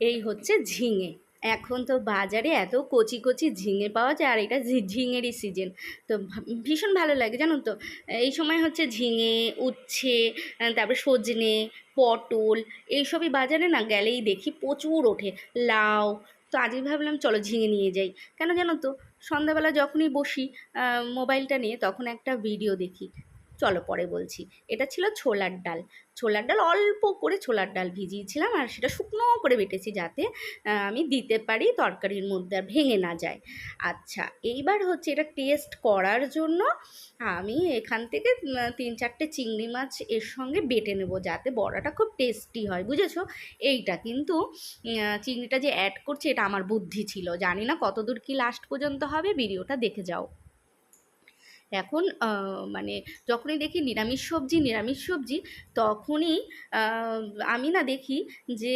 এই হচ্ছে ঝিঙে। এখন তো বাজারে এত কচি কচি ঝিঙে পাওয়া যায় আর এটা ঝিঙেরই সিজন তো ভীষণ ভালো লাগে জানো তো? এই সময় হচ্ছে ঝিঙে, উচ্ছে তারপরে সজনে, পটল এইসবই বাজারে না গেলেই দেখি প্রচুর ওঠে। লাউ, তো আজই ভাবলাম চলো ঝিঙে নিয়ে যাই। কেন জানো তো? সন্ধ্যাবেলা যখনই বসি মোবাইলটা নিয়ে তখন একটা ভিডিও দেখি। চলো পরে বলছি। এটা ছিল ছোলার ডাল। ছোলার ডাল অল্প করে ছোলার ডাল ভিজিয়েছিলাম আর সেটা শুকনো করে বেটেছি যাতে আমি দিতে পারি, তরকারির মধ্যে আর ভেঙে না যায়। আচ্ছা এইবার হচ্ছে এটা টেস্ট করার জন্য আমি এখান থেকে তিন চারটে চিংড়ি মাছ এর সঙ্গে বেটে নেব যাতে বড়াটা খুব টেস্টি হয়, বুঝেছ? এইটা কিন্তু চিংড়িটা যে অ্যাড করছে এটা আমার বুদ্ধি ছিল। জানি না কতদূর কি লাস্ট পর্যন্ত হবে, ভিডিওটা দেখে যাও। এখন মানে যখনই দেখি নিরামিষ সবজি নিরামিষ সবজি, তখনই আমি না দেখি যে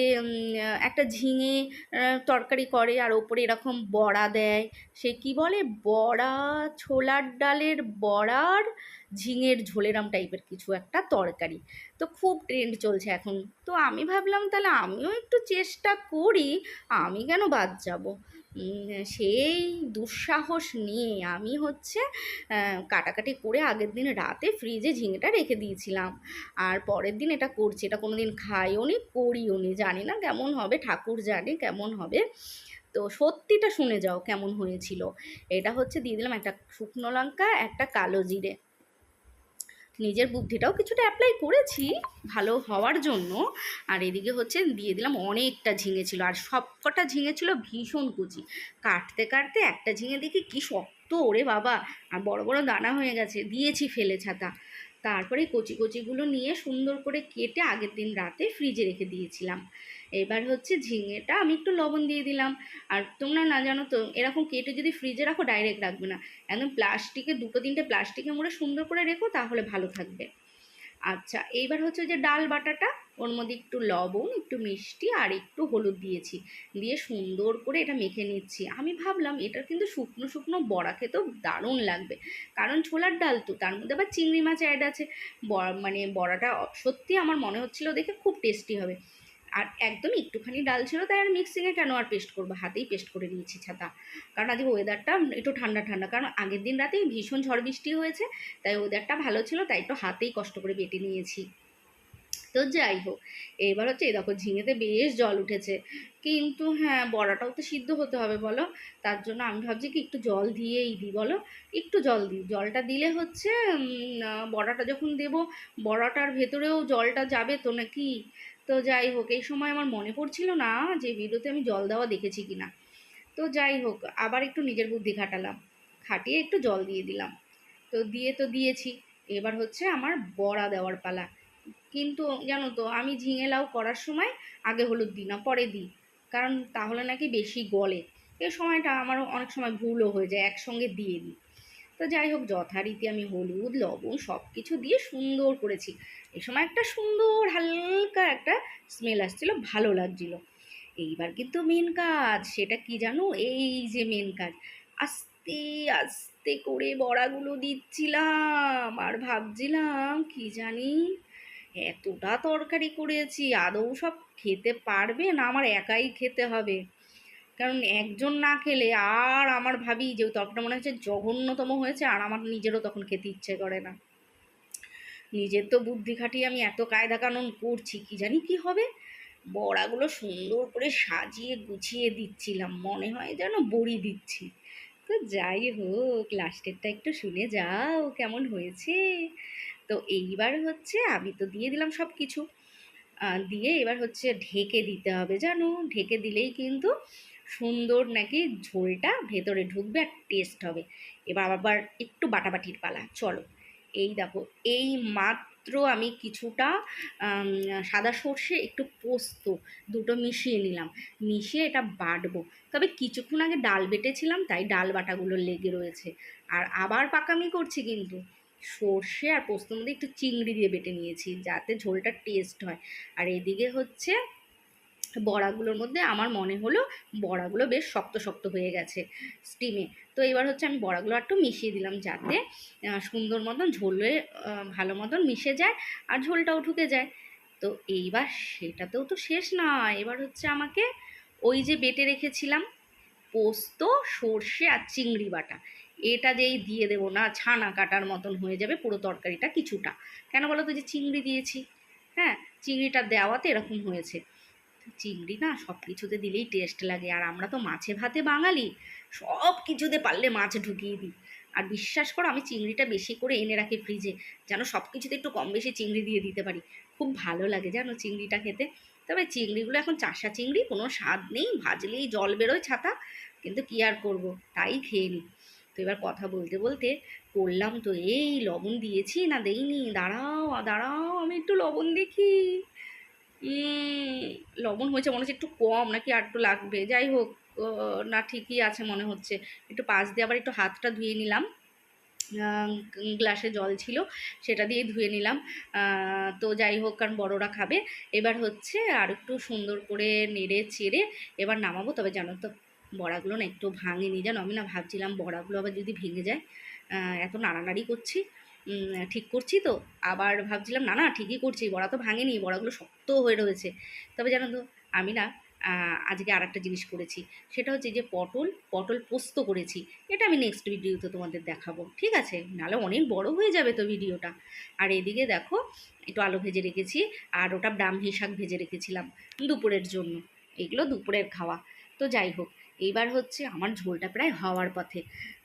একটা ঝিঙে তরকারি করে আর ওপরে এরকম বড়া দেয়। সে কি বলে? বড়া, ছোলার ডালের বড়ার ঝিঙের ঝোলেরাম টাইপের কিছু একটা তরকারি। তো খুব ট্রেন্ড চলছে এখন। তো আমি ভাবলাম, তাহলে আমিও একটু চেষ্টা করি, আমি কেন বাদ যাব? সেই দুঃসাহস নিয়ে আমি হচ্ছে কাটাকাটি করে আগের দিন রাতে ফ্রিজে ঝিঙেটা রেখে দিয়েছিলাম। আর পরের দিন এটা করছি, এটা কোনো দিন খাইও নি, করিও নি, জানি না কেমন হবে, ঠাকুর জানে কেমন হবে। তো সত্যিটা শুনে যাও কেমন হয়েছিল। এটা হচ্ছে দিয়ে দিলাম একটা শুকনো লঙ্কা, একটা কালো জিরে। নিজের বুদ্ধিটাও কিছুটা অ্যাপ্লাই করেছি ভালো হওয়ার জন্য। আর এদিকে হচ্ছে দিয়ে দিলাম অনেকটা ঝিঙে ছিল। আর সব কটা ঝিঙে ছিল ভীষণ কুচি। কাটতে কাটতে একটা ঝিঙে দেখি কি শক্ত ওরে বাবা! আর বড় বড় দানা হয়ে গেছে। দিয়েছি ফেলে ছাতা। তারপরে কচি কচিগুলো নিয়ে সুন্দর করে কেটে আগের দিন রাতে ফ্রিজে রেখে দিয়েছিলাম। এবার হচ্ছে ঝিঙেটা আমি একটু লবণ দিয়ে দিলাম। আর তোমরা না জানো তো, এরকম কেটে যদি ফ্রিজে রাখো ডাইরেক্ট রাখবে না। একদম প্লাস্টিকে, দুটো তিনটে প্লাস্টিকে মোড়ে সুন্দর করে রেখো, তাহলে ভালো থাকবে। আচ্ছা এইবার হচ্ছে যে ডাল বাটাটা, ওর মধ্যে একটু লবণ, একটু মিষ্টি আর একটু হলুদ দিয়েছি। দিয়ে সুন্দর করে এটা মেখে নিচ্ছি। আমি ভাবলাম এটা কিন্তু শুকনো শুকনো বড়া খেতেও দারুণ লাগবে। কারণ ছোলার ডাল তো, তার মধ্যে আবার চিংড়ি মাছ অ্যাড আছে। মানে বড়াটা সত্যি আমার মনে হচ্ছিল দেখে খুব টেস্টি হবে। একদম একটুখানি ডাল ছিল, তাই আর মিক্সিংয়ে কেন আর পেস্ট করব? হাতেই পেস্ট করে নিয়েছি ছাতা। কারণ আজকে ওয়েদারটা একটু ঠান্ডা ঠান্ডা। কারণ আগের দিন রাতেই ভীষণ ঝড় বৃষ্টি হয়েছে, তাই ওয়েদারটা ভালো ছিল, তাই একটু হাতেই কষ্ট করে বেটে নিয়েছি। তো যাই হোক, এবার হচ্ছে এই দেখো ঝিঙেতে বেশ জল উঠেছে। কিন্তু হ্যাঁ বড়াটাও তো সিদ্ধ হতে হবে বলো। তার জন্য আমি ভাবছি কি একটু জল দিয়েই দিই বলো। একটু জল দিই। জলটা দিলে হচ্ছে বড়াটা যখন দেব, বড়াটার ভেতরেও জলটা যাবে তো নাকি? তো যাই হোক, এই সময় আমার মনে পড়ছিল না যে ভিডিওতে আমি জল দেওয়া দেখেছি কি না তো যাই হোক, আবার একটু নিজের বুদ্ধি খাটালাম। খাটিয়ে একটু জল দিয়ে দিলাম। তো দিয়ে তো দিয়েছি। এবার হচ্ছে আমার বড়া দেওয়ার পালা। কিন্তু জানো তো, আমি ঝিঙে লাউ করার সময় আগে হলুদ দিই না, পরে দিই। কারণ তাহলে নাকি বেশি গলে। এই সময়টা আমারও অনেক সময় ভুলও হয়ে যায়, একসঙ্গে দিয়ে দিই। তো যাই হোক, যথারীতি আমি হলুদ, লবণ সব কিছু দিয়ে সুন্দর করেছি। এই সময় একটা সুন্দর হালকা একটা স্মেল আসছিল, ভালো লাগছিল। এইবার কিন্তু মেন কাজ, সেটা কি জানো? এই যে মেন কাজ। আস্তে আস্তে করে বড়াগুলো দিচ্ছিলাম আর ভাবছিলাম, কি জানি এতটা তরকারি করেছি, আদৌ সব খেতে পারবে না আমার একাই খেতে হবে? কারণ একজন না খেলে আর আমার ভাবি যে তরকারিটা মনে হচ্ছে জঘন্যতম হয়েছে, আর আমার নিজেরও তখন খেতে ইচ্ছে করে না। নিজের তো বুদ্ধি খাটিয়ে আমি এত কায়দা কানুন করছি, কি জানি কি হবে? বড়াগুলো সুন্দর করে সাজিয়ে গুছিয়ে দিচ্ছিলাম, মনে হয় যেন বড়ি দিচ্ছি। তো যাই হোক, লাস্টেরটা একটু শুনে যাও, কেমন হয়েছে? তো এইবার হচ্ছে আমি তো দিয়ে দিলাম সব কিছু দিয়ে এবার হচ্ছে ঢেকে দিতে হবে, জানো? ঢেকে দিলেই কিন্তু সুন্দর নাকি ঝোলটা ভেতরে ঢুকবে আর টেস্ট হবে। এবার আবার একটু বাটাবাটির পালা, চলো। এই দেখো, এই মাত্র আমি কিছুটা সাদা সর্ষে, একটু পোস্ত দুটো মিশিয়ে নিলাম। মিশিয়ে এটা বাটবো। তবে কিছুক্ষণ আগে ডাল বেটেছিলাম, তাই ডাল বাটাগুলো লেগে রয়েছে। আর আবার পাকামি করছি কিন্তু। সর্ষে আর পোস্তর মধ্যে একটু চিংড়ি দিয়ে বেটে নিয়েছি, যাতে ঝোলটা টেস্ট হয়। আর এদিকে হচ্ছে বড়াগুলোর মধ্যে আমার মনে হলো বড়াগুলো বেশ শক্ত শক্ত হয়ে গেছে স্টিমে তো এবার হচ্ছে আমি বড়াগুলো একটু মিশিয়ে দিলাম যাতে সুন্দর মতন ঝোলে ভালো মতন মিশে যায় আর ঝোলটাও ঢুকে যায়। তো এইবার সেটাতেও তো শেষ না, এবার হচ্ছে আমাকে ওই যে বেটে রেখেছিলাম পোস্ত, সর্ষে আর চিংড়ি বাটা। এটা যেই দিয়ে দেবো না, ছানা কাটার মতন হয়ে যাবে পুরো তরকারিটা কিছুটা। কেন বলো তো যে চিংড়ি দিয়েছি? হ্যাঁ চিংড়িটা দেওয়াতে এরকম হয়েছে। চিংড়ি না সব কিছুতে দিলেই টেস্ট লাগে। আর আমরা তো মাছে ভাতে বাঙালি সব কিছুতে পারলে মাছ ঢুকিয়ে দিই। আর বিশ্বাস করো, আমি চিংড়িটা বেশি করে এনে রাখি ফ্রিজে যেন সব কিছুতে একটু কম বেশি চিংড়ি দিয়ে দিতে পারি। খুব ভালো লাগে জানো চিংড়িটা খেতে। তবে চিংড়িগুলো এখন চাষা চিংড়ি, কোনো স্বাদ নেই। ভাজলেই জল বেরোয় ছাতা। কিন্তু কি আর করব? তাই খেয়ে নিই। তো এবার কথা বলতে বলতে করলাম তো এই লবণ দিয়েছি না দেইনি? দাঁড়াও দাঁড়াও, আমি একটু লবণ দেখি। লবণ হয়েছে, মনে হচ্ছে একটু কম, নাকি আর একটু লাগবে? যাই হোক না, ঠিকই আছে মনে হচ্ছে। একটু পাশ দিয়ে আবার একটু হাতটা ধুয়ে নিলাম। গ্লাসে জল ছিল, সেটা দিয়ে ধুয়ে নিলাম। তো যাই হোক, কারণ বড়রা খাবে। এবার হচ্ছে আর একটু সুন্দর করে নেড়ে চেড়ে এবার নামাবো, তবে জানো তো বড়াগুলো না একটু ভাঙেনি, জানো? আমি না ভাবছিলাম বড়াগুলো আবার যদি ভেঙে যায় এত নাড়ানাড়ি করছি ঠিক করছি তো? আবার ভাবছিলাম, না না, ঠিকই করছি, বড়া তো ভাঙেনি, বড়াগুলো শক্ত হয়ে রয়েছে। তবে জানো তো, আমি না আজকে আর একটা জিনিস করেছি, সেটা হচ্ছে যে পটল পটল পোস্ত করেছি, এটা আমি নেক্সট ভিডিওতে তোমাদের দেখাবো, ঠিক আছে? নাহলে অনেক বড় হয়ে যাবে তো ভিডিওটা আর এদিকে দেখো, একটু আলু ভেজে রেখেছি, আর ওটা ব্রাহ্মী শাক ভেজে রেখেছিলাম দুপুরের জন্য, এগুলো দুপুরের খাওয়া। তো যাই হোক এইবার হচ্ছে আমার ঝোলটা প্রায় হওয়ার পথে।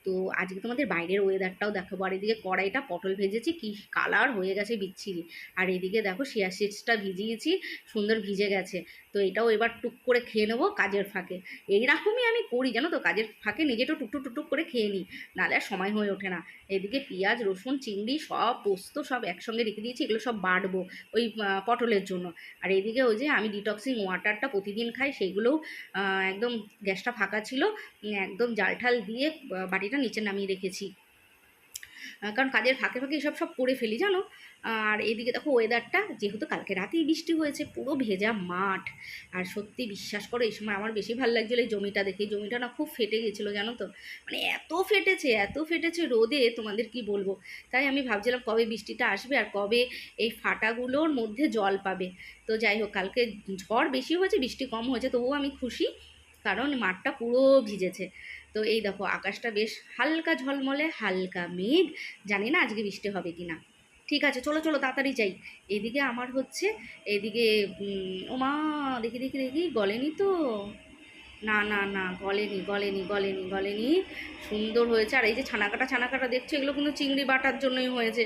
তো আজকে তোমাদের বাইরের ওয়েদারটাও দেখাবো। আর এদিকে কড়াইটা পটল ভেজেছি কি কালার হয়ে গেছে বিচ্ছিরি। আর এদিকে দেখো শিয়া সিডসটা ভিজিয়েছি সুন্দর ভিজে গেছে। তো এটাও এবার টুক করে খেয়ে নেব কাজের ফাঁকে। এইরকমই আমি করি জানো তো? কাজের ফাঁকে নিজেটা টুকটুক টুকটুক করে খেয়ে নিই নাহলে আর সময় হয়ে ওঠে না। এদিকে পেঁয়াজ রসুন চিংড়ি সব পোস্ত সব একসঙ্গে রেখে দিয়েছি এগুলো সব বাটবো ওই পটলের জন্য। আর এদিকে ওই যে আমি ডিটক্সিং ওয়াটারটা প্রতিদিন খাই সেগুলোও একদম গ্যাসটা ফাঁকা ছিল একদম জাল ঠাল দিয়ে আহ, বাটিটা নিচে নামিয়ে রেখেছি। কারণ কাজের ফাঁকে ফাঁকে এসব সব করে ফেলি, জানো? আর এদিকে দেখো ওয়েদারটা যেহেতু কালকে রাতেই বৃষ্টি হয়েছে, পুরো ভেজা মাঠ। আর সত্যি বিশ্বাস করো, এই সময় আমার বেশি ভালো লাগছিল এই জমিটা দেখে। জমিটা না খুব ফেটে গেছিল, জানো তো? মানে এত ফেটেছে এত ফেটেছে রোদে, তোমাদের কি বলব? তাই আমি ভাবছিলাম কবে বৃষ্টিটা আসবে আর কবে এই ফাটাগুলোর মধ্যে জল পাবে। তো যাই হোক, কালকে ঝড় বেশি হয়েছে, বৃষ্টি কম হয়েছে, তবুও আমি খুশি। কারণ মাঠটা পুরো ভিজেছে। তো এই দেখো আকাশটা বেশ হালকা ঝলমলে হালকা মেঘ। জানি না আজকে বৃষ্টি হবে কি না ঠিক আছে চলো চলো তাড়াতাড়ি যাই। এদিকে আমার হচ্ছে এদিকে উম, ও মা দেখি দেখি দেখি গলেনি তো? না না না গলেনি গলেনি গলেনি গলেনি। সুন্দর হয়েছে। আর এই যে ছানাকাটা ছানাকাটা দেখছ? এগুলো কিন্তু চিংড়ি বাটার জন্যই হয়েছে।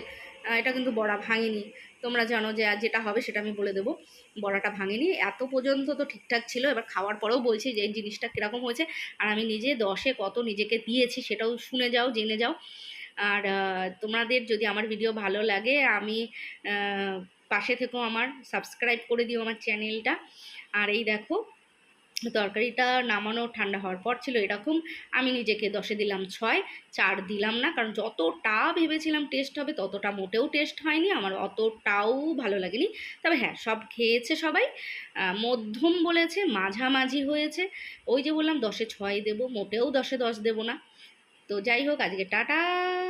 এটা কিন্তু বড়া ভাঙেনি। তোমরা জানো যে, যেটা হবে সেটা আমি বলে দেবো। বড়াটা ভাঙেনি। এত পর্যন্ত তো ঠিকঠাক ছিল। এবার খাওয়ার পরেও বলছি যে, এই জিনিসটা কীরকম হয়েছে? আর আমি নিজে দশে কত নিজেকে দিয়েছি সেটাও শুনে যাও, জেনে যাও। আর তোমাদের যদি আমার ভিডিও ভালো লাগে, আমি পাশে থেকেও আমার সাবস্ক্রাইব করে দিও আমার চ্যানেলটা। আর এই দেখো তরকারিটা নামানো ঠান্ডা হওয়ার পর ছিল এরকম। আমি নিজেকে দশে দিলাম ছয়, চার দিলাম না, কারণ যতটা ভেবেছিলাম টেস্ট হবে ততটা মোটেও টেস্ট হয়নি, আমার অতটাও ভালো লাগেনি। তবে হ্যাঁ সব খেয়েছে সবাই। মধ্যম বলেছে, মাঝামাঝি হয়েছে। ওই যে বললাম দশে ছয় দেবো, মোটেও দশে দশ দেবো না। তো যাই হোক, আজকে টাটা।